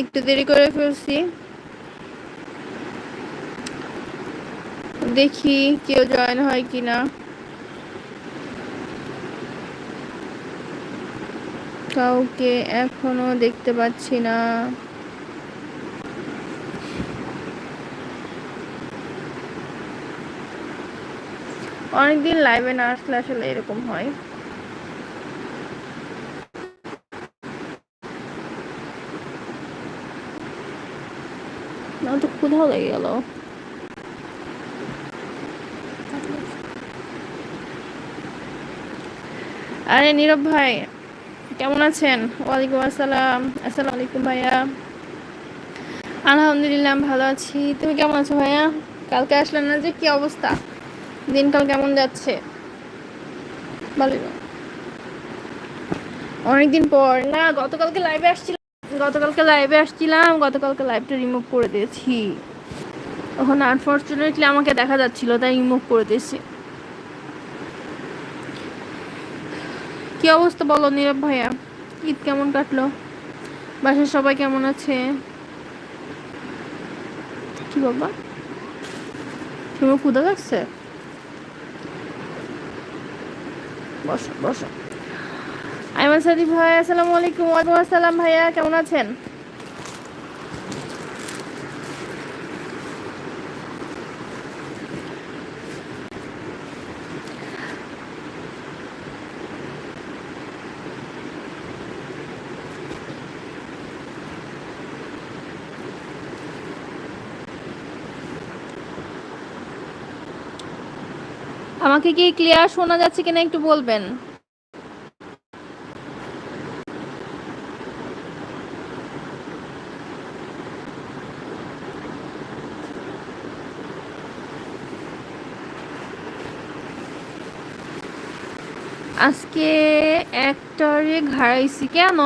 একটু দেরি করে ফেলছি। দেখি কেউ জয়েন হয় কিনা। কাউকে এখনও দেখতে পাচ্ছি না। অনেকদিন লাইভে না আসলে আসলে এরকম হয়। আমার তো ক্ষুধাও লেগে গেল। আরে নীরব ভাই, কেমন আছেন? ওয়ালাইকুম আসসালাম। আসসালামু আলাইকুম ভাইয়া। আলহামদুলিল্লাহ ভালো আছি। তুমি কেমন আছো ভাইয়া? কালকে আসলেন না যে কি অবস্থা? দিনকাল কেমন যাচ্ছে? ভালোই না। অনেকদিন পর। না, গতকালকে লাইভে আসছিলাম গতকালকে লাইভে আসছিলাম, গতকালকে লাইভটা রিমুভ করে দিয়েছি। ওখানে আনফর্চুনেটলি আমাকে দেখা যাচ্ছিল, তাই রিমুভ করে দিয়েছি। কি অবস্থা বলো নীরব ভাইয়া? ঈদ কেমন কাটলো? বাসার সবাই কেমন আছে? কি বাবা? তোমার ক্ষুদা লাগছে? বসো বসো। আইমান সাদি ভাই, আসসালামু আলাইকুম। ওয়ালাইকুম আসসালাম ভাইয়া, কেমন আছেন? আমাকে কি ক্লিয়ার শোনা যাচ্ছে কিনা একটু বলবেন? আজকে একটারে ঘাড়াইছি কেন?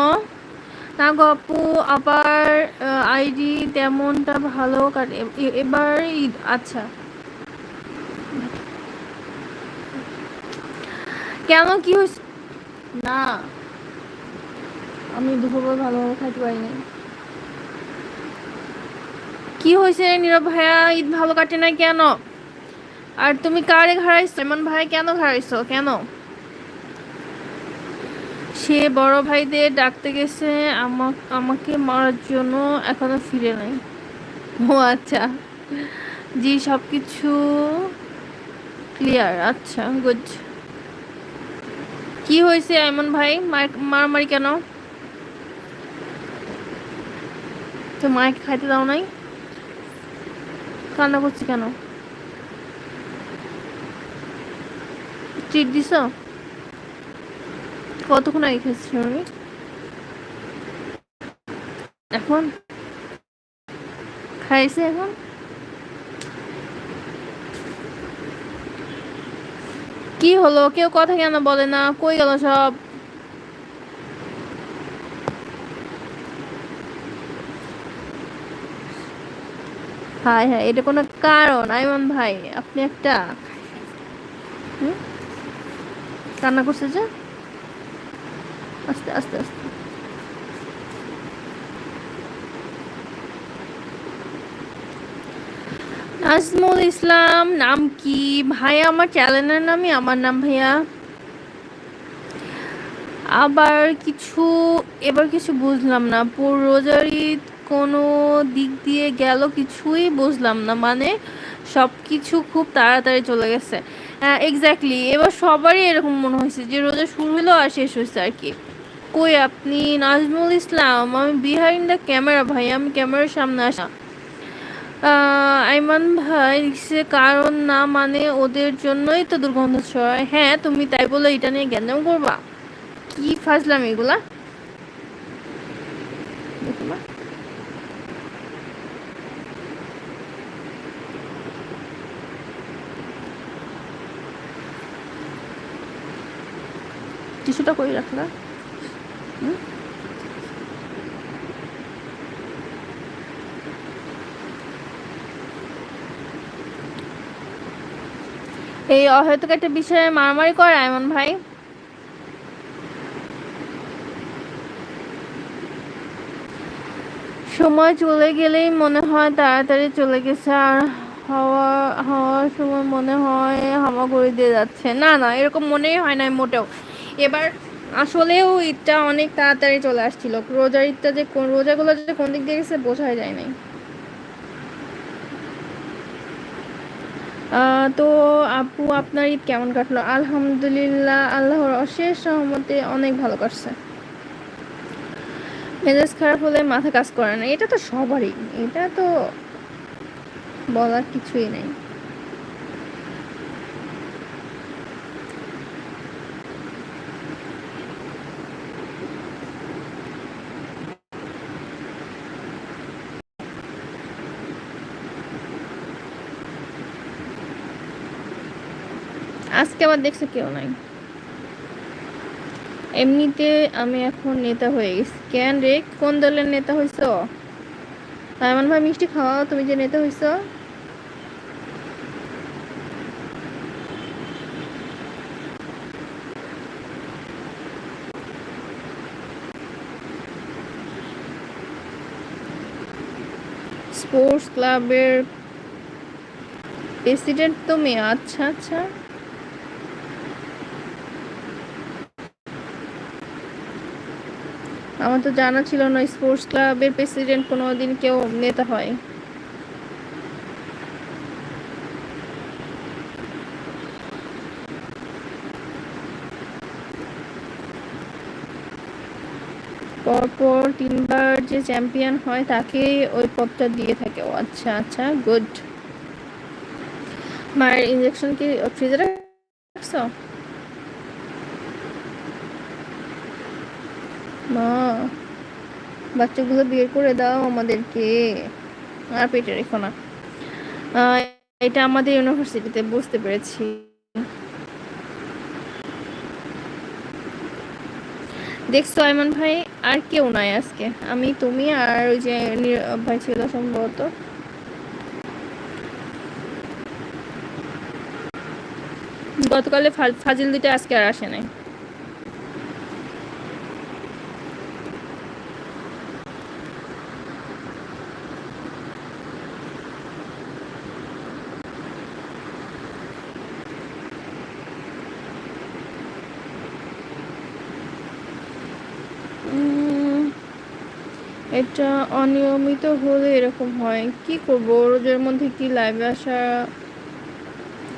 না গপু আবার আইডি তেমনটা ভালো কাটে এবার ঈদ আচ্ছা। কেন কি হয়েছে না আমি দুপুরবেলা ভালোভাবে খাইতে পারিনি। কি হয়েছে নীরব ভাইয়া? ঈদ ভালো কাটে না কেন? আর তুমি কারে ঘাড়াইছো? এমন ভাই কেন ঘাড়াইছো? কেন? সে বড় ভাইদের ডাকতে গেছে, আমাক মারার জন্য এখনও ফিরে নাই। ও আচ্ছা। জি সব কিছু ক্লিয়ার আচ্ছা গুড কি হয়েছে এমন ভাই? মার- মারামারি কেন? তো মাকে খাইতে দাও নাই? কান্না করছি কেন? ট্রিট দিছ? কতক্ষণ আগে খেয়েছি আমি এখন? খাইছে এখন? কি হলো? কেউ কথা কেন বলে না? কই গেল সব? হাই হাই এটা কোনো কারণ? আইমন ভাই, আপনি একটা? কান্না করছে যে? আস্তে আস্তে আস্তে। নাজমুল ইসলাম, নাম কি? ভাইয়া আমার চ্যানেলের নামই আমার নাম, ভাইয়া। আবার কিছু, এবার কিছু বুঝলাম না। পুরো রোজার ঈদ কোনো দিক দিয়ে গেল কিছুই বুঝলাম না। মানে সব কিছু খুব তাড়াতাড়ি চলে গেছে। হ্যাঁ এক্স্যাক্টলি এবার সবারই এরকম মনে হয়েছে যে রোজা শুরু হলো আর শেষ হয়েছে আর কি। কই আপনি? নাজমুল ইসলাম, আমি বিহাইন্ড দ্য ক্যামেরা ভাই, আমি ক্যামেরার সামনে আসা। আইমান ভাই লিখছে, কারণ না মানে ওদের জন্যই তো দুর্গন্ধ ছড়ায়। হ্যাঁ তুমি তাই বলে এটা নিয়ে জ্ঞান করবা? কি ফাজলাম এগুলা? কিছুটা করে রাখলা? এই অহেতুক একটা বিষয়ে মারামারি করে এমন ভাই? সময় চলে গেলেই মনে হয় তাড়াতাড়ি চলে গেছে, আর হাওয়া, হাওয়ার সময় মনে হয় হাওয়া করে দিয়ে যাচ্ছে। না না, এরকম মনেই হয় না মোটেও। এবার আসলেও ঈদটা অনেক তাড়াতাড়ি চলে আসছিল। রোজার ঈদটা যে রোজাগুলো যে কোন দিক দিয়ে গেছে বোঝাই যায় নাই। তো আপু, আপনার ঈদ কেমন কাটলো? আলহামদুলিল্লাহ, আল্লাহর অশেষ সহমতে অনেক ভালো কাটছে। মেজাজ খারাপ হলে মাথা কাজ করে না। এটা তো সবারই। এটা তো বলার কিছুই নেই। আজকে আবার দেখছ কেউ নাই। এমনিতে আমি এখন নেতা হয়ে গেছি। কেন রে? কোন দলের নেতা হইছ? এমন ভাই, মিষ্টি খাওয়া তুমি যে নেতা হইছ। স্পোর্টস ক্লাবের প্রেসিডেন্ট তুমি আচ্ছা আচ্ছা। আমার তো জানা ছিল না স্পোর্টস ক্লাবের প্রেসিডেন্ট কোনো দিন কেউ নেতা হয়। পরপর তিনবার যে চ্যাম্পিয়ন হয়, তাকে ওই পদটা দিয়ে থাকে। ও আচ্ছা আচ্ছা গুড মায়ের ইঞ্জেকশন কি ফ্রিজে রাখছো? মা বাচ্চাগুলো বের করে দাও আমাদেরকে। আর পেটে রেখো না। এটা আমাদের ইউনিভার্সিটিতে বুঝতে পেরেছি। দেখছ, আইমান ভাই, আর কেউ নাই আজকে। আমি, তুমি আর ওই যে ভাই ছিল সম্ভবত। গতকালে ফাজিল দুটো আজকে আর আসে নাই। এটা অনিয়মিত হলে এরকম হয়। কি করব? রোজের মধ্যে কি লাইভে আসা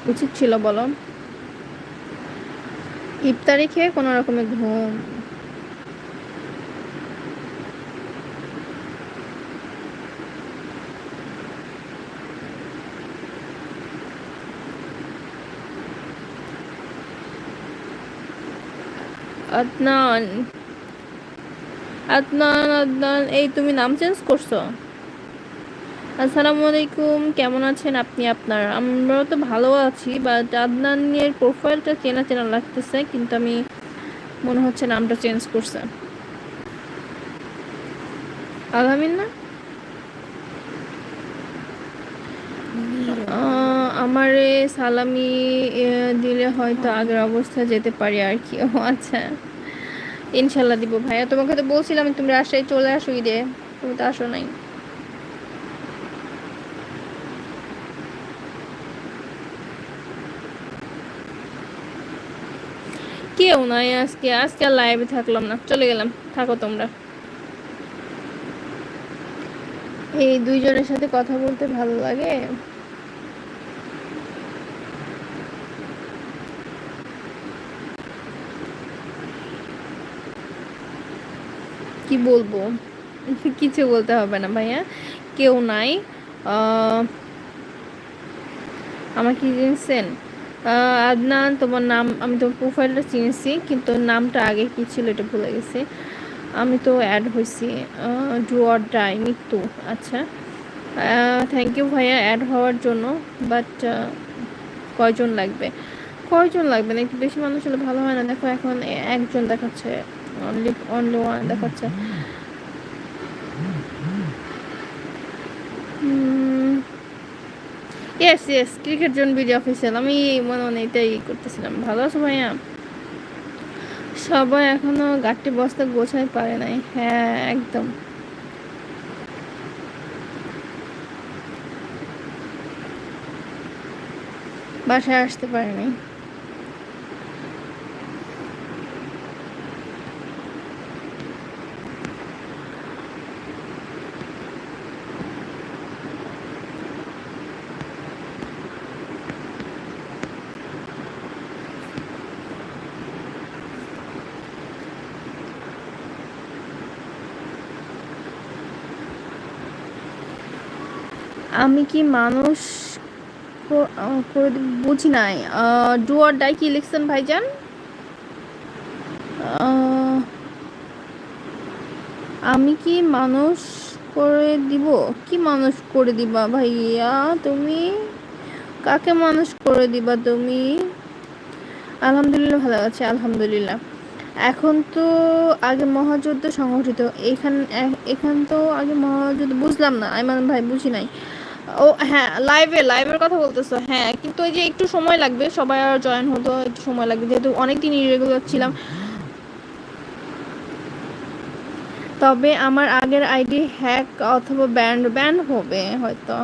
উচিত ছিল বলো? ইফতারি খেয়ে কোনো রকমের ঘুম। আদনান আদনান আদনান, এই তুমি নাম চেঞ্জ করছ? আসসালামু আলাইকুম কেমন আছেন আপনি, আপনার? আমরা তো ভালো আছি বাট আদনানের প্রোফাইলটা চেনা চেনা লাগতেছে, কিন্তু আমি মনে হচ্ছে নামটা চেঞ্জ করছে। আলহামিল্লা আমারে সালামি দিলে হয়তো আগের অবস্থায় যেতে পারি আর কি। আচ্ছা। ইনশাল্লাহ দিব ভাইয়া। তোমাকে তো বলছিলাম তুমি রাজশাহী চলে আসো ঈদে। তুমি তো আসো নাই। কেউ নাই আজকে। আজকে আর লাইভে থাকলাম না। চলে গেলাম। থাকো তোমরা। এই দুইজনের সাথে কথা বলতে ভালো লাগে। কি বলব? কিছু বলতে হবে না ভাইয়া। কেউ নাই। আমার কি চিনছেন? আদনান, তোমার নাম, আমি তো প্রোফাইলটা চিনেছি, কিন্তু নামটা আগে কি ছিল এটা ভুলে গেছি। আমি তো অ্যাড হয়েছি। ডু অর ডাই, মৃত্যু। আচ্ছা। থ্যাংক ইউ ভাইয়া অ্যাড হওয়ার জন্য। বাট কয়জন লাগবে? কয়জন লাগবে? না একটু বেশি মানুষ হলে ভালো হয় না? দেখো, এখন একজন দেখাচ্ছে। Mm-hmm. দেখাচ্ছে। Yes yes cricket zone official আমি মনে মনে এটাই করতেছিলাম। ভালো আছো ভাইয়া? সবাই এখনও গাড়িটি বস্তা গোছাই পারে নাই। হ্যাঁ একদম। বাসায় আসতে পারে নাই আমি কি মানুষ করে বুঝি নাই। ডু অর ডাই কি লিখছেন ভাইজান? আমি কি মানুষ করে দিব? কি মানুষ করে দিবা ভাইয়া তুমি? কাকে মানুষ করে দিবা তুমি? আলহামদুলিল্লাহ ভালো আছে, আলহামদুলিল্লাহ। এখন তো আগে মহাযুদ্ধ সংগঠিত এখান এখান তো আগে মহাযুদ্ধ, বুঝলাম না। আইমান ভাই, বুঝি নাই। ও হ্যাঁ লাইভে লাইভের কথা বলতেছো হ্যাঁ কিন্তু ওই যে একটু সময় লাগবে, সবাই আর জয়েন হতো, একটু সময় লাগবে, যেহেতু অনেকদিন ইরেগুলার ছিলাম। তবে আমার আগের আইডি হ্যাক অথবা ব্যান্ড ব্যান্ড হবে, হয়তো।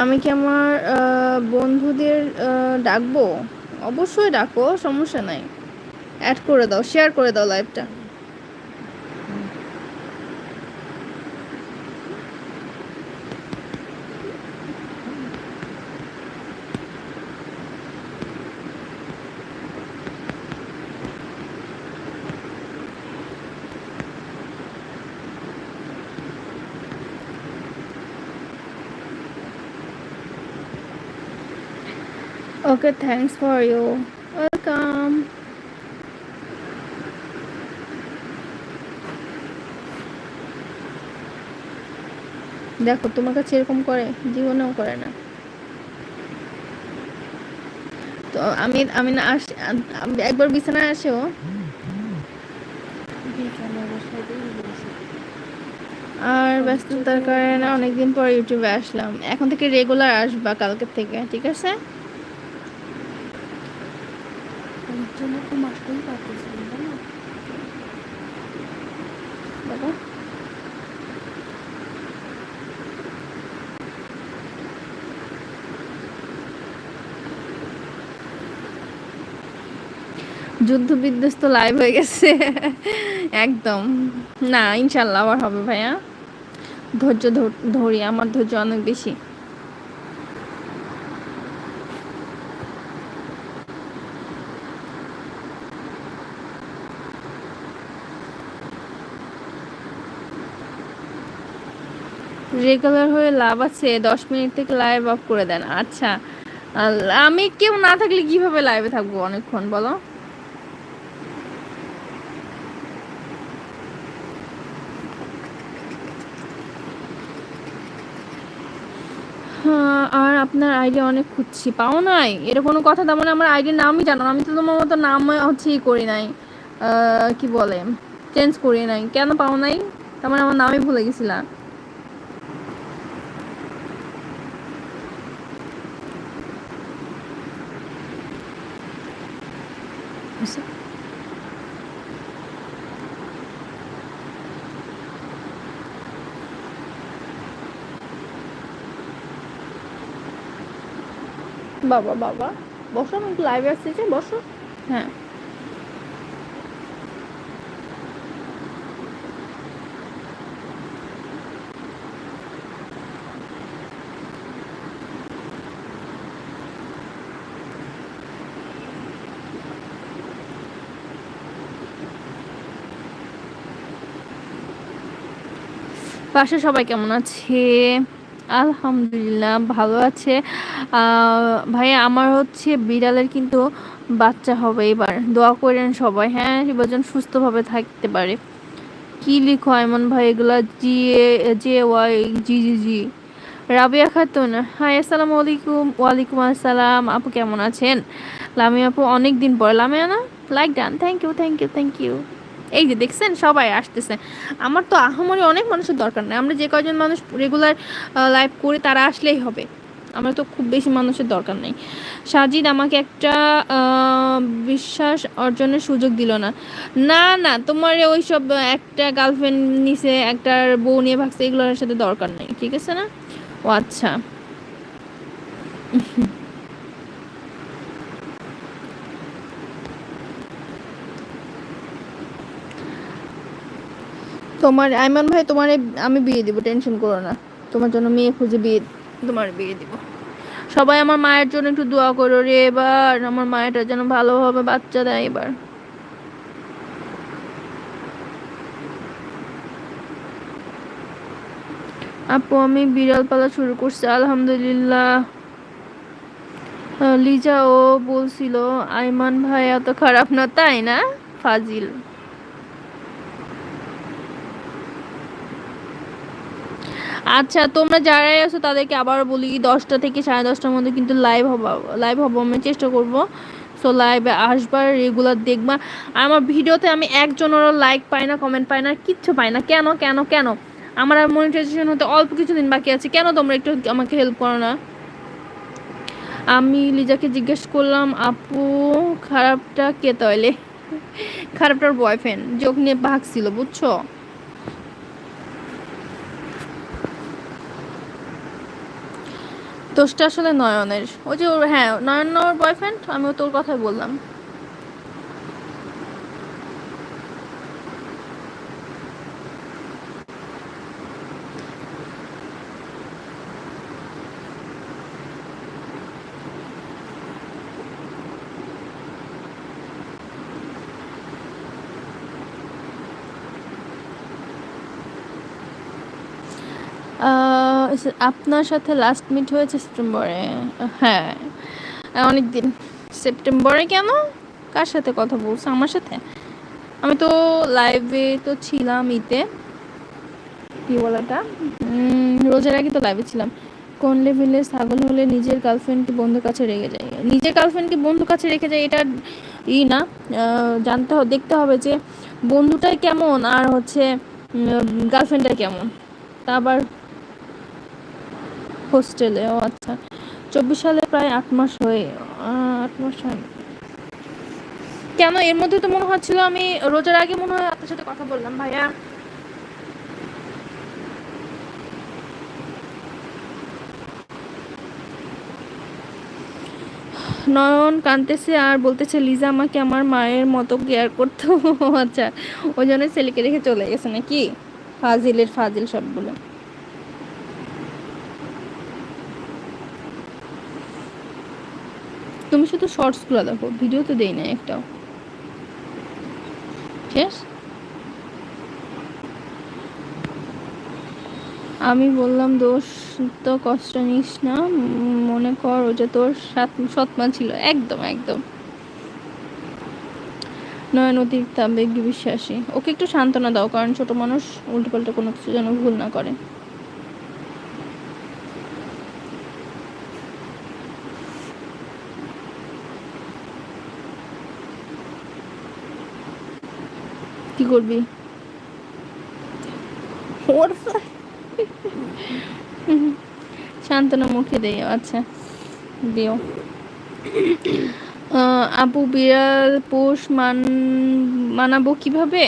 আমি কি আমার বন্ধুদের ডাকবো? অবশ্যই ডাকো, সমস্যা নাই। অ্যাড করে দাও শেয়ার করে দাও লাইভটা okay thanks for you welcome দেখো, তোমার কাছে এরকম করে, জীবনেও করে না। তো আমি আমি না আস, একবার বিছানায় আসেও আর ব্যস্ততার কারণে অনেকদিন পর ইউটিউবে আসলাম। এখন থেকে রেগুলার আসবা কালকে থেকে, ঠিক আছে ওই জন্য মাসটাই পারতেছিলাম জানো বাবা যুদ্ধ বিধ্বস্ত লাইভ হয়ে গেছে। একদম। না, ইনশাল্লাহ আবার হবে ভাইয়া। ধৈর্য ধর- ধরি, আমার ধৈর্য অনেক বেশি। রেগুলার হয়ে লাভ আছে, দশ মিনিট থেকে লাইভ অফ করে দেন। আচ্ছা আমি কেউ না থাকলে কীভাবে লাইভে থাকব অনেকক্ষণ, বলো? হ্যাঁ আর আপনার আইডি অনেক খুঁজছি, পাও নাই? এর কোনো কথা তেমন আমার আইডির নামই জানো আমি তো তোমার মতো নাম হচ্ছে করি নাই। কি বলে? চেঞ্জ করি নাই। কেন পাও নাই? তেমন আমার নামই ভুলে গেছিলাম। বাবা বাবা। বসো আমি একটু লাইভে আসছি যে বসো। হ্যাঁ। বাসা সবাই কেমন আছে? আলহামদুলিল্লাহ, ভালো আছে। ভাইয়া, আমার হচ্ছে বিড়ালের কিন্তু বাচ্চা হবে এবার। দোয়া করেন সবাই। হ্যাঁ এবার সুস্থভাবে থাকতে পারে। কি লিখো এমন ভাই, এগুলা G J Y, G G G. Rabiya Khatun, hi, আসসালামু আলাইকুম। ওয়ালাইকুম আসসালাম। আপু কেমন আছেন? লামিয়া আপু অনেক দিন পর। লামিয়া না? Like done thank you thank you thank you এই যে দেখছেন, সবাই আসতেছে। আমার তো আহামরি অনেক মানুষের দরকার নেই। আমরা যে কয়জন মানুষ রেগুলার লাইভ করি, তারা আসলেই হবে। আমার তো খুব বেশি মানুষের দরকার নেই। সাজিদ আমাকে একটা বিশ্বাস অর্জনের সুযোগ দিল না। না না, তোমার ওই সব একটা গার্লফ্রেন্ড নিছে একটা বউ নিয়ে ভাগছে, এগুলোর সাথে দরকার নেই, ঠিক আছে না? ও আচ্ছা। তোমার, আইমান ভাই, তোমার আমি বিয়ে দিব, টেনশন করো না। তোমার জন্য মেয়ে খুঁজে বিয়ে, তোমার বিয়ে দিব। সবাই আমার মায়ের জন্য একটু দোয়া করো রে এবার। আমার মায়েরটা যেন ভালোভাবে বাচ্চা দেয় এবার। আপু, আমি বিড়াল পালা শুরু করছি, আলহামদুলিল্লাহ। লিজা, ও বলছিল, আইমান ভাই এত খারাপ না, তাই না? ফাজিল। আচ্ছা তোমরা যারাই আছো তাদেরকে আবার বলি, দশটা থেকে সাড়ে দশটার মধ্যে কিন্তু লাইভ হবা লাইভ হব, আমি চেষ্টা করব। সো লাইভে আসবার রেগুলার দেখবা। আমার ভিডিওতে আমি একজনেরও লাইক পাই না কমেন্ট পাই না, কিচ্ছু পাই না। কেন কেন কেন? আমার আর মনিটাইজেশন হতে অল্প কিছুদিন বাকি আছে। কেন তোমরা একটু আমাকে হেল্প করো না? আমি লিজাকে জিজ্ঞেস করলাম, আপু, খারাপটা কে তয়লে খারাপটার বয়ফ্রেন্ড যোগ নিয়ে ভাগছিল, বুঝছ? দোষটা আসলে নয়নের। ওই যে ওর হ্যাঁ নয়ন ওর বয়ফ্রেন্ড আমি তোর কথাই বললাম। আপনার সাথে লাস্ট মিট হয়েছে সেপ্টেম্বরে। হ্যাঁ। অনেক দিন সেপ্টেম্বরে কেন? কার সাথে কথা বলছো? আমার সাথে? আমি তো লাইভে তো ছিলাম ইতে কি বলাটা রোজার আগে তো লাইভে ছিলাম। কোন লেভেলে ছাগল হলে নিজের গার্লফ্রেন্ডকে বন্ধু কাছে রেখে যায়? নিজের গার্লফ্রেন্ডকে বন্ধু কাছে রেখে যায় এটা ই না। জানতে হবে দেখতে হবে যে বন্ধুটাই কেমন আর হচ্ছে গার্লফ্রেন্ডটা কেমন। তা আবার হোস্টেলে, ও আচ্ছা। চব্বিশ সালে প্রায় আট মাস হয়ে আট মাস হয় কেন? এর মধ্যে তো মনে হচ্ছিল আমি রোজার আগে মনে হয় আপনার সাথে কথা বললাম, ভাইয়া। নয়ন কাঁদতেছে আর বলতেছে, লিজা আমাকে আমার মায়ের মতো কেয়ার করতো। আচ্ছা ওই জন্য ছেলেকে রেখে চলে গেছে নাকি? ফাজিলের ফাজিল সবগুলো। তুমি শুধু শর্টসগুলো দেখো ভিডিও তো দেই না একটাও। শেষ? আমি বললাম, দোষ তো কষ্ট নিস না, মনে কর ওটা তোর সাত, সৎমা ছিল। একদম একদম। নয়ন অতিরিক্ত আবেগী বিশ্বাসী ওকে একটু সান্ত্বনা দাও, কারণ ছোট মানুষ উল্টোপাল্টা কোনো কিছু যেন ভুল না করে। করবি? শান্তনা মুখে দেয় আচ্ছা দিও। আপু বিড়াল পোষ মান মানাবো কীভাবে?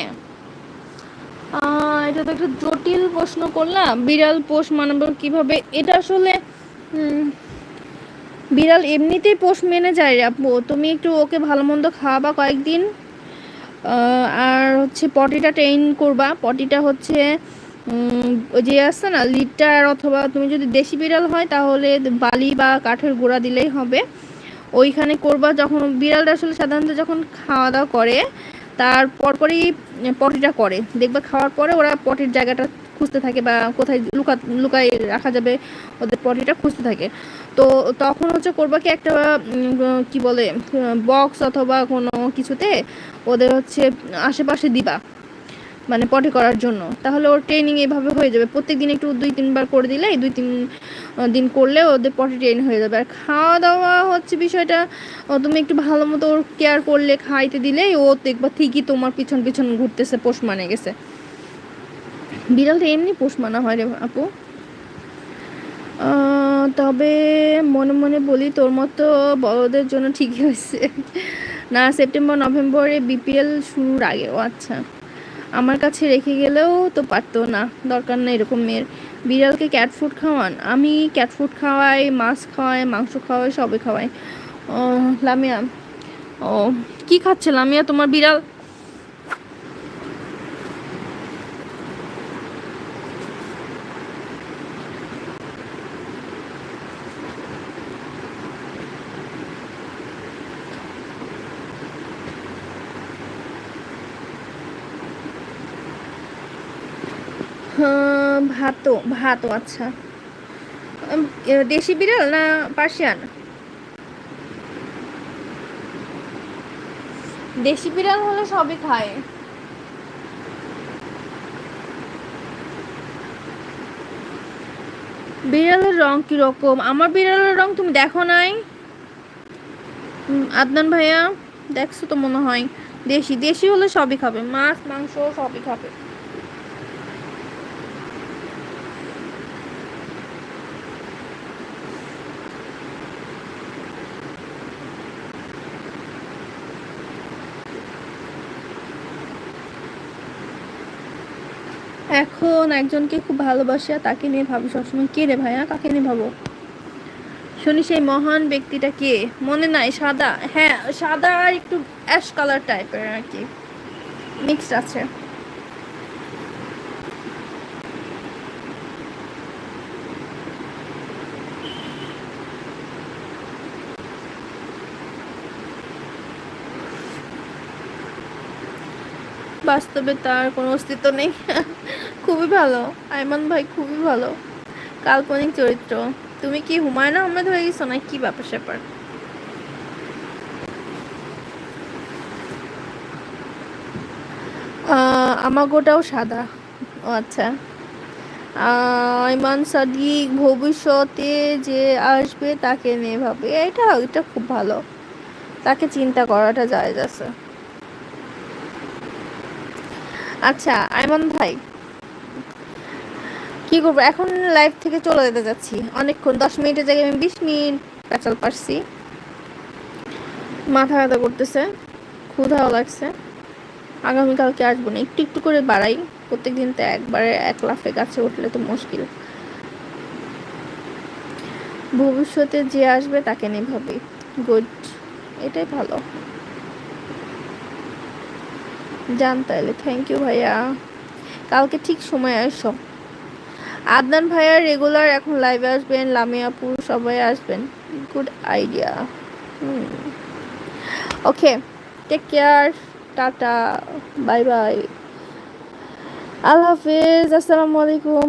এটা তো একটা জটিল প্রশ্ন করলাম। বিড়াল পোষ মানাবো কীভাবে? এটা আসলে বিড়াল এমনিতেই পোষ মেনে যায় আপু। তুমি একটু ওকে ভালো মন্দ খাওয়াবা কয়েকদিন। আর হচ্ছে পটিটা ট্রেন করবা। পটিটা হচ্ছে যে আসছে না, লিটার অথবা তুমি যদি দেশি বিড়াল হয় তাহলে বালি বা কাঠের গোড়া দিলেই হবে। ওইখানে করবা যখন, বিড়ালটা আসলে সাধারণত যখন খাওয়া দাওয়া করে, তার পরপরই পটিটা করে। দেখবে খাওয়ার পরে ওরা পটির জায়গাটা খুঁজতে থাকে বা কোথায় লুকা লুকাই রাখা যাবে, ওদের পটিটা খুঁজতে থাকে। তো তখন হচ্ছে করবা কি একটা কি বলে বক্স অথবা কোনো কিছুতে ওদের হচ্ছে আশেপাশে দিবা মানে পটি করার জন্য। তাহলে ওর ট্রেনিং এভাবে হয়ে যাবে। প্রত্যেক দিন একটু দুই, তিনবার করে দিলে দুই, তিন দিন করলে ওদের পটি ট্রেন হয়ে যাবে। আর খাওয়া দাওয়া হচ্ছে বিষয়টা তুমি একটু ভালো মতো ওর কেয়ার করলে, খাইতে দিলেই ও দেখবা ঠিকই তোমার পিছন পিছন ঘুরতেছে, পোষ মানে গেছে। বিড়াল বিড়ালটা এমনি পোষ মানা হয় রে আপু। তবে মনে মনে বলি তোর মতো বড়দের জন্য ঠিকই হয়েছে। না, সেপ্টেম্বর, নভেম্বরে বিপিএল শুরুর আগে। ও আচ্ছা। আমার কাছে রেখে গেলেও তো পারতো না। দরকার নেই এরকম মেয়ের। বিড়ালকে ক্যাট ফুড খাওয়ান। আমি ক্যাট ফুড খাওয়াই, মাছ খাওয়াই, মাংস খাওয়াই, সবই খাওয়াই। ও, লামিয়া। ও, কি খাচ্ছে লামিয়া তোমার বিড়াল? আহ, ভাতও ভাতও আচ্ছা। দেশি বিড়াল না পার্সিয়ান? দেশি বিড়াল হলে সবই খায়। বিড়ালের রং কীরকম? আমার বিড়ালের রং তুমি দেখো নাই? আদনান ভাইয়া দেখছ তো মনে হয়। দেশি দেশি হলে সবই খাবে। মাছ মাংস সবই খাবে। এখন একজনকে খুব ভালোবাসি তাকে নিয়ে ভাবি সবসময়, কে রে ভাইয়া? কাকে নিয়ে ভাবো? শুনি সেই মহান ব্যক্তিটা কে? মনে নাই, সাদা। হ্যাঁ সাদা আর একটু অ্যাশ কালার টাইপের আর কি। মিক্সড আছে। বাস্তবে তার কোনো অস্তিত্ব নেই। খুবই ভালো। আইমান ভাই খুবই ভালো। কাল্পনিক চরিত্র। তুমি কি হুমায়ুন আহমেদ হয়ে গেছো না কি ব্যাপার স্যাপার? আমাগোটাও সাদা। ও আচ্ছা। আইমান সাদিক ভবিষ্যতে যে আসবে তাকে নিয়ে ভাবে। এটা এটা খুব ভালো। তাকে চিন্তা করাটা যায় আছে। আচ্ছা আইমান ভাই কি করব? এখন লাইভ থেকে চলে যেতে যাচ্ছি। অনেকক্ষণ, দশ মিনিটের জায়গায় আমি বিশ মিনিট পেঁচাল পারছি। মাথা ব্যথা করতেছে, ক্ষুধাও লাগছে। আগামীকালকে আসব না। একটু একটু করে বাড়াই। প্রত্যেকদিন তো একবারে এক লাফে গাছে উঠলে তো মুশকিল। ভবিষ্যতে যে আসবে তাকে নিয়ে ভাবি। গুড এটাই ভালো। জান তাইলে। থ্যাংক ইউ ভাইয়া। কালকে ঠিক সময় আসো। আদনান ভাইয়া রেগুলার এখন লাইভে আসবেন লামিয়াপুর সবাই আসবেন। Good idea okay take care ta ta bye bye আল্লাহ হাফিজ, আসসালামু আলাইকুম।